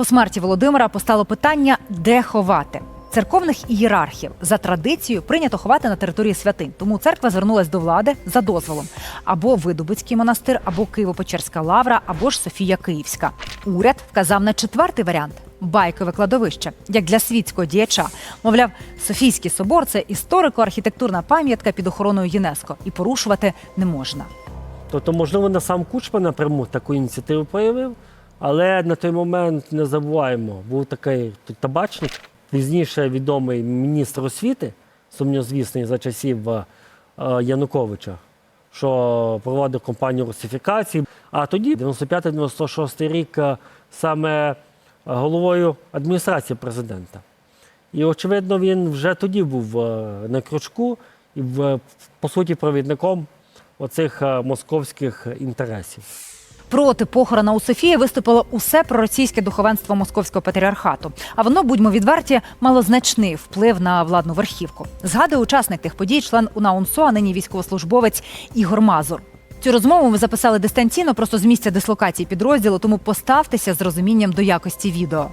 По смерті Володимира постало питання, де ховати. Церковних ієрархів за традицією прийнято ховати на території святинь. Тому церква звернулась до влади за дозволом або Видубицький монастир, або Києво-Печерська лавра, або ж Софія Київська. Уряд вказав на четвертий варіант байкове кладовище, як для світського діяча. Мовляв, Софійський собор це історико-архітектурна пам'ятка під охороною ЮНЕСКО, і порушувати не можна. Тобто, можливо, не сам Кучма напряму таку ініціативу проявив, але на той момент не забуваємо, був такий табачник, пізніше відомий міністр освіти, сумньозвісний за часів е, е, Януковича, що проводив кампанію русифікації. А тоді, 95-96 рік, е, саме головою адміністрації президента. І, очевидно, він вже тоді був на крючку і, по суті, провідником оцих московських інтересів. Проти похорона у Софії виступило усе проросійське духовенство московського патріархату. А воно, будьмо відверті, мало значний вплив на владну верхівку. Згадує учасник тих подій, член УНАУНСО, а нині військовослужбовець Ігор Мазур. Цю розмову ми записали дистанційно, просто з місця дислокації підрозділу, тому поставтеся з розумінням до якості відео.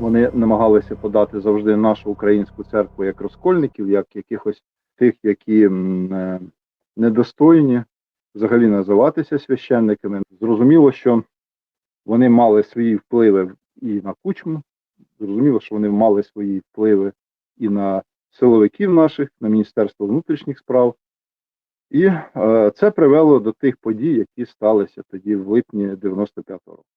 Вони намагалися подати завжди нашу українську церкву як розкольників, як якихось тих, які е, недостойні взагалі називатися священниками. Зрозуміло, що вони мали свої впливи і на кучму. Зрозуміло, що вони мали свої впливи і на силовиків наших, на Міністерство внутрішніх справ. І е, це привело до тих подій, які сталися тоді в липні 95-го року.